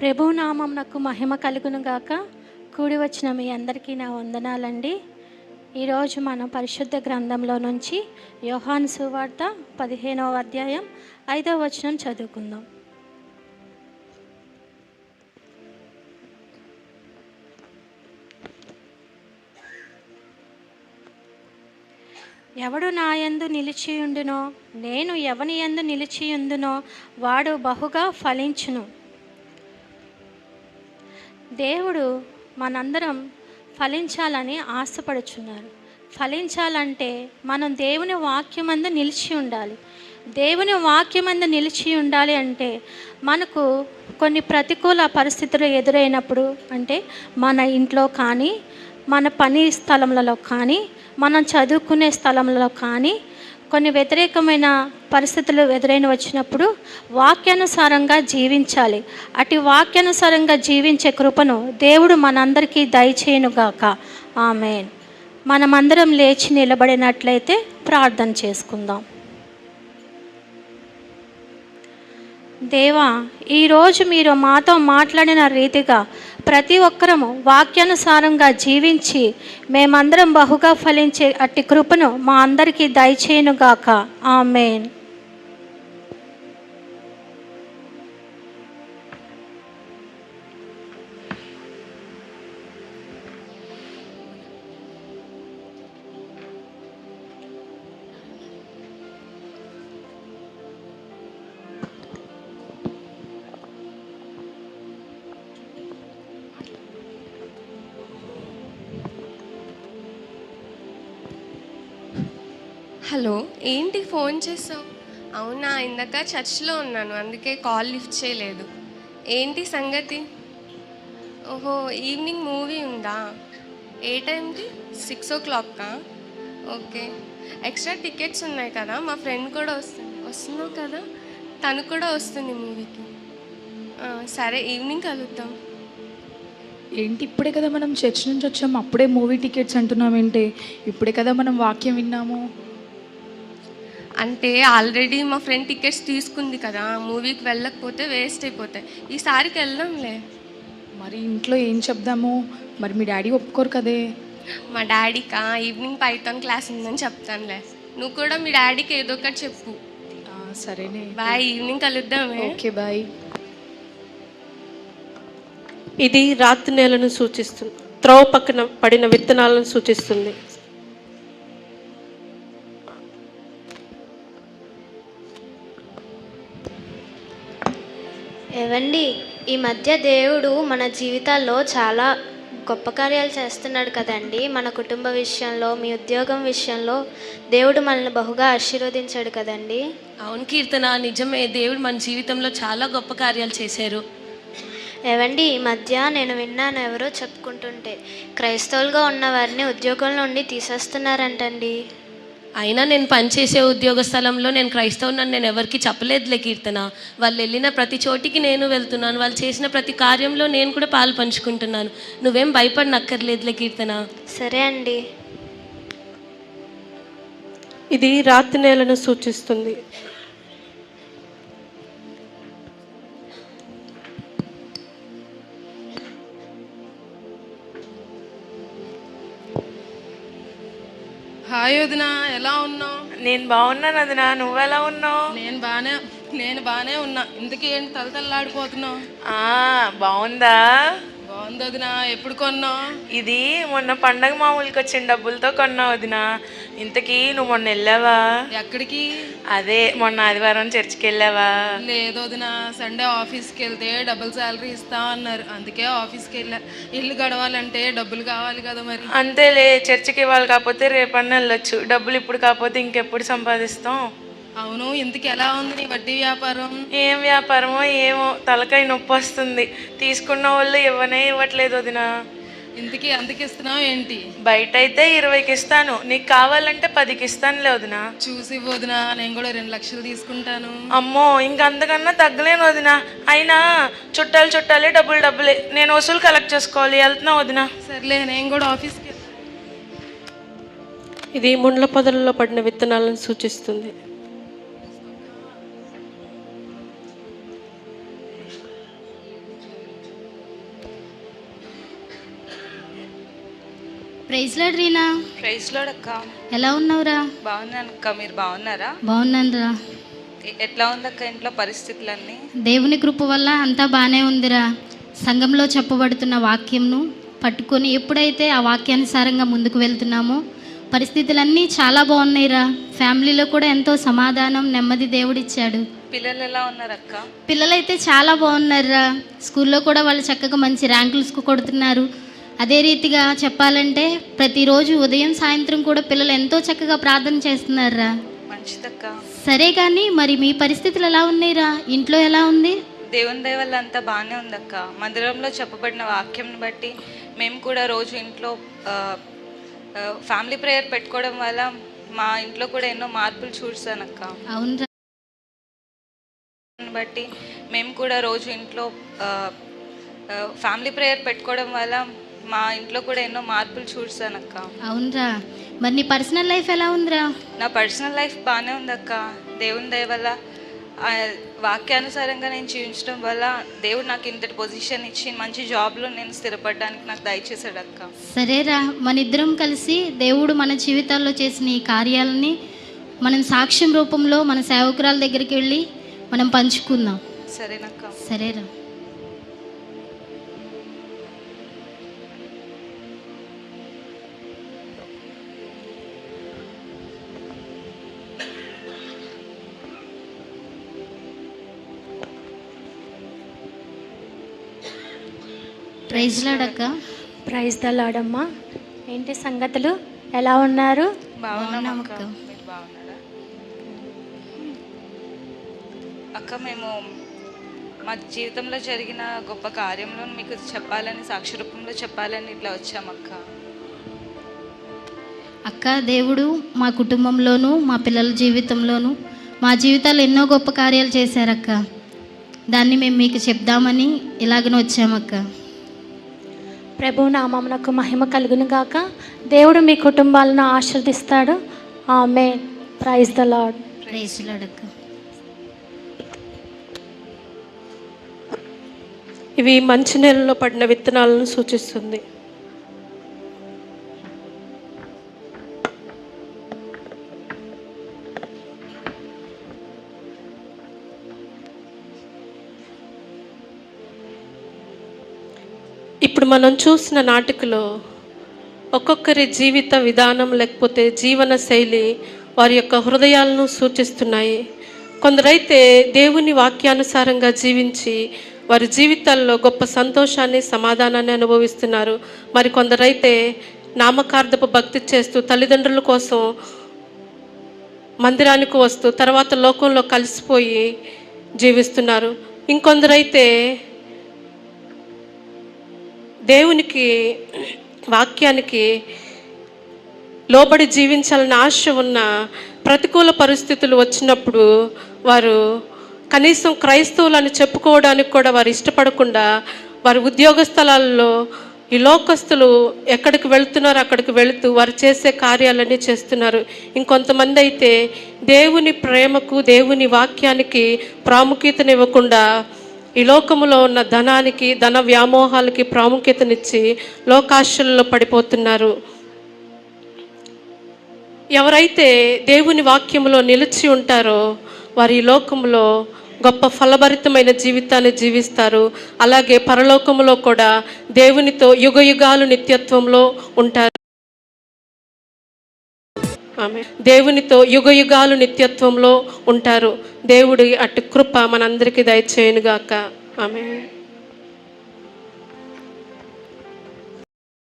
ప్రభు నాకు మహిమ కలుగును గాక. కూడి వచ్చిన మీ అందరికీ నా వందనాలండి. ఈరోజు మనం పరిశుద్ధ గ్రంథంలో నుంచి యోహాన్ సువార్త పదిహేనవ అధ్యాయం ఐదవ వచనం చదువుకుందాం. ఎవడు నాయందు నిలిచియుండునో నేను ఎవని యందు నిలిచియుందునో వాడు బహుగా ఫలించును. దేవుడు మనందరం ఫలించాలని ఆశపడుచున్నారు. ఫలించాలంటే మనం దేవుని వాక్యమందు నిలిచి ఉండాలి. దేవుని వాక్యమందు నిలిచి ఉండాలి అంటే మనకు కొన్ని ప్రతికూల పరిస్థితులు ఎదురైనప్పుడు అంటే మన ఇంట్లో కానీ మన పని స్థలములలో కానీ మనం చదువుకునే స్థలంలో కానీ కొన్ని వ్యతిరేకమైన పరిస్థితులు ఎదురైన వచ్చినప్పుడు వాక్యానుసారంగా జీవించాలి. అటు వాక్యానుసారంగా జీవించే కృపను దేవుడు మనందరికీ దయచేయునుగాక. ఆమెన్. మనమందరం లేచి నిలబడినట్లయితే ప్రార్థన చేసుకుందాం. దేవా ఈరోజు మీరు మాతో మాట్లాడిన రీతిగా ప్రతి ఒక్కరము వాక్యానుసారంగా జీవించి మేమందరం బహుగా ఫలించే అట్టి కృపను మా అందరికీ దయచేయునుగాక. ఆమెన్. హలో ఏంటి ఫోన్ చేసావు? అవునా ఇందాక చర్చ్లో ఉన్నాను అందుకే కాల్ లిఫ్ట్ చేయలేదు. ఏంటి సంగతి? ఓహో ఈవినింగ్ మూవీ ఉందా? ఏ టైంకి సిక్స్ ఓ క్లాక్కా? ఓకే. ఎక్స్ట్రా టికెట్స్ ఉన్నాయి కదా మా ఫ్రెండ్ కూడా వస్తుంది వస్తున్నావు కదా? తను కూడా వస్తుంది మూవీకి. సరే ఈవినింగ్ కలుద్దాం. ఏంటి ఇప్పుడే కదా మనం చర్చ్ నుంచి వచ్చాము అప్పుడే మూవీ టికెట్స్ అంటున్నాం ఏంటి ఇప్పుడే కదా మనం వాక్యం విన్నాము. అంటే ఆల్రెడీ మా ఫ్రెండ్ టికెట్స్ తీసుకుంది కదా మూవీకి వెళ్ళకపోతే వేస్ట్ అయిపోతాయి. ఈసారికి వెళ్దాంలే. మరి ఇంట్లో ఏం చెప్దాము? మరి మీ డాడీ ఒప్పుకోరు కదే? మా డాడీకా? ఈవినింగ్ పైథాన్ క్లాస్ ఉందని చెప్తానులే. నువ్వు కూడా మీ డాడీకి ఏదో ఒకటి చెప్పు. ఆ, సరేనే. బాయ్ ఈవినింగ్ కలుద్దామే. ఓకే బాయ్ ఇది రాతి నేలను సూచిస్తుంది. త్రోవ పక్కన పడిన విత్తనాలను సూచిస్తుంది. ఏవండి ఈ మధ్య దేవుడు మన జీవితాల్లో చాలా గొప్ప కార్యాలు చేస్తున్నాడు కదండి. మన కుటుంబ విషయంలో మీ ఉద్యోగం విషయంలో దేవుడు మనల్ని బహుగా ఆశీర్వదించాడు కదండి. అవును కీర్తన నిజమే. దేవుడు మన జీవితంలో చాలా గొప్ప కార్యాలు చేశారు. ఏవండి ఈ మధ్య నేను విన్నాను ఎవరో చెప్పుకుంటుంటే క్రైస్తవులుగా ఉన్న వారిని ఉద్యోగం నుండి తీసేస్తున్నారంటండి. అయినా నేను పనిచేసే ఉద్యోగ స్థలంలో నేను క్రైస్తవునని నేను ఎవరికి చెప్పలేదులే కీర్తన. వాళ్ళు వెళ్ళిన ప్రతి చోటికి నేను వెళ్తున్నాను. వాళ్ళు చేసిన ప్రతి కార్యంలో నేను కూడా పాలు పంచుకుంటున్నాను. నువ్వేం భయపడనక్కర్లేదులే కీర్తన. సరే అండి. ఇది రాతి నేలను సూచిస్తుంది. హాయ్ వదిన ఎలా ఉన్నావు? నేను బాగున్నాను వదినా నువ్వెలా ఉన్నావు? నేను బాగానే నేను బాగానే ఉన్నా. ఇంతకీ ఏంటి తలతల్లాడిపోతున్నావు? ఆ బాగుందా? బాగుంది వదిన ఎప్పుడు కొన్నావు? ఇది మొన్న పండగ మామూలుకి వచ్చిన డబ్బులతో కొన్నావు వదినా. ఇంతకీ నువ్వు మొన్న వెళ్ళావా? ఎక్కడికి? అదే మొన్న ఆదివారం చర్చికి వెళ్ళావా? లేదు వదిన సండే ఆఫీస్కి వెళ్తే డబుల్ శాలరీ ఇస్తా అన్నారు. అందుకే ఆఫీస్కి వెళ్ళా. ఇల్లు గడవాలంటే డబ్బులు కావాలి కదా మరి. అంతేలే చర్చికి ఇవ్వాలి కాకపోతే రేపన్న వెళ్ళొచ్చు. డబ్బులు ఇప్పుడు కాకపోతే ఇంకెప్పుడు సంపాదిస్తాం? అవును ఇంతకి ఎలా ఉంది నీ వడ్డీ వ్యాపారం? ఏం వ్యాపారమో ఏమో తలకాయ నొప్పి వస్తుంది. తీసుకున్న వాళ్ళు ఇవ్వనే ఇవ్వట్లేదు వదినా. ఇంతకి ఎంతకి ఇస్తున్నావు ఏంటి? బయట అయితే ఇరవైకి ఇస్తాను నీకు కావాలంటే పదికి ఇస్తానులే వదినా. చూసి వదిన నేను కూడా రెండు లక్షలు తీసుకుంటాను. అమ్మో ఇంక అంతకన్నా తగ్గలేను వదిన. అయినా చుట్టాలు చుట్టాలే డబ్బులు డబ్బులే. నేను వసూలు కలెక్ట్ చేసుకోవాలి. వెళ్తున్నా వదిన. సర్లే నేను కూడా ఆఫీస్కి వెళ్తా. ఇది ముండ్ల పొదలలో పడిన విత్తనాలను సూచిస్తుంది. Praise Lord Reena. Praise Lord అక్క. ఎలా ఉన్నావురా? బాగున్నాను అక్క. మీరు బాగున్నారా? బాగున్నానురా. ఎ- ఎట్లా ఉందక్క ఇంట్లో పరిస్థితులన్నీ? దేవుని కృప వల్ల అంతా బాగానే ఉందిరా. సంఘంలో చెప్పబడుతున్న వాక్యంను పట్టుకొని ఎప్పుడైతే ఆ వాక్యానుసారంగా ముందుకు వెళ్తున్నామో పరిస్థితులన్నీ చాలా బాగున్నాయిరా. ఫ్యామిలీలో కూడా ఎంతో సమాధానం నెమ్మది దేవుడిచ్చాడు. పిల్లలు ఎలా ఉన్నారు అక్క? పిల్లలైతే చాలా బాగున్నారురా. స్కూల్లో కూడా వాళ్ళు చక్కగా మంచి ర్యాంకులు కొడుతున్నారు. అదే రీతిగా చెప్పాలంటే ప్రతిరోజు ఉదయం సాయంత్రం కూడా పిల్లలు ఎంతో చక్కగా ప్రార్థన చేస్తున్నారురా. మంచిదక్క. సరే కానీ మరి మీ పరిస్థితులు ఎలా ఉన్నాయిరా? ఇంట్లో ఎలా ఉంది? దేవుని దయ వల్ల అంతా బాగానే ఉందక్క. మందిరంలో చెప్పబడిన వాక్యంని బట్టి మేము కూడా రోజు ఇంట్లో ఫ్యామిలీ ప్రేయర్ పెట్టుకోవడం వల్ల మా ఇంట్లో కూడా ఎన్నో మార్పులు చూసానక్క దాన్ని బట్టి మేము కూడా రోజు ఇంట్లో ఫ్యామిలీ ప్రేయర్ పెట్టుకోవడం వల్ల మా ఇంట్లో కూడా ఎన్నో మార్పులు చూసానక్క అవునరా. మరి నీ పర్సనల్ లైఫ్ ఎలా ఉందిరా? నా పర్సనల్ లైఫ్ బాగానే ఉందక్క. దేవుని దయ వల్ల ఆ, వాక్యానుసారంగా నేను జీవించడం వల్ల దేవుడు నాకు ఇంతటి పొజిషన్ ఇచ్చి మంచి జాబ్లో నేను స్థిరపడడానికి నాకు దయచేశాడు అక్క సరేరా. మన ఇద్దరం కలిసి దేవుడు మన జీవితాల్లో చేసిన ఈ కార్యాలని మనం సాక్ష్యం రూపంలో మన సేవకురాల దగ్గరికి వెళ్ళి మనం పంచుకుందాం. సరేనక్క. సరేరా. ప్రైజ్ లాడక్క. ప్రైజ్ దలాడమ్మా ఏంటి సంగతులు? ఎలా ఉన్నారు? బాగున్నాం అక్క అక్క. మీరు బాగున్నారా? అక్క మేము మా జీవితంలో జరిగిన గొప్ప కార్యంలో మీకు చెప్పాలని సాక్షి రూపంలో చెప్పాలని ఇట్లా వచ్చామక్క అక్క. దేవుడు మా కుటుంబంలోనూ మా పిల్లల జీవితంలోనూ మా జీవితాలు ఎన్నో గొప్ప కార్యాలు చేశారక్క. దాన్ని మేము మీకు చెప్దామని ఇలాగనే వచ్చామక్క ప్రభు నామమునకు మహిమ కలుగును గాక. దేవుడు మీ కుటుంబాలను ఆశీర్దిస్తాడు ఆమె ప్రైజ్ ద లాడ్ ప్రేసులాడక్క ఇవి మంచి నెలలో పడిన విత్తనాలను సూచిస్తుంది. మనం చూసిన నాటికలో ఒక్కొక్కరి జీవిత విధానం లేకపోతే జీవన శైలి వారి యొక్క హృదయాలను సూచిస్తున్నాయి. కొందరైతే దేవుని వాక్యానుసారంగా జీవించి వారి జీవితాల్లో గొప్ప సంతోషాన్ని సమాధానాన్ని అనుభవిస్తున్నారు. మరి కొందరైతే నామకార్థపు భక్తి చేస్తూ తల్లిదండ్రుల కోసం మందిరానికి వస్తూ తర్వాత లోకంలో కలిసిపోయి జీవిస్తున్నారు. ఇంకొందరైతే దేవునికి వాక్యానికి లోబడి జీవించాలని ఆశ ఉన్న ప్రతికూల పరిస్థితులు వచ్చినప్పుడు వారు కనీసం క్రైస్తవులను చెప్పుకోవడానికి కూడా వారు ఇష్టపడకుండా వారి ఉద్యోగ స్థలాల్లో ఈ లోకస్తులు ఎక్కడికి వెళ్తున్నారో అక్కడికి వెళుతూ వారు చేసే కార్యాలన్నీ చేస్తున్నారు. ఇంకొంతమంది అయితే దేవుని ప్రేమకు దేవుని వాక్యానికి ప్రాముఖ్యతనివ్వకుండా ఈ లోకములో ఉన్న ధనానికి ధన వ్యామోహాలకి ప్రాముఖ్యతనిచ్చి లోకాశల్లో పడిపోతున్నారు. ఎవరైతే దేవుని వాక్యంలో నిలిచి ఉంటారో వారి లోకంలో గొప్ప ఫలభరితమైన జీవితాన్ని జీవిస్తారు. అలాగే పరలోకములో కూడా దేవునితో యుగ యుగాలు నిత్యత్వంలో ఉంటారు. ఆమె దేవునితో యుగ యుగాలు నిత్యత్వంలో ఉంటారు. దేవుడి అటు కృప మనందరికీ దయచేయనుగాక. ఆమె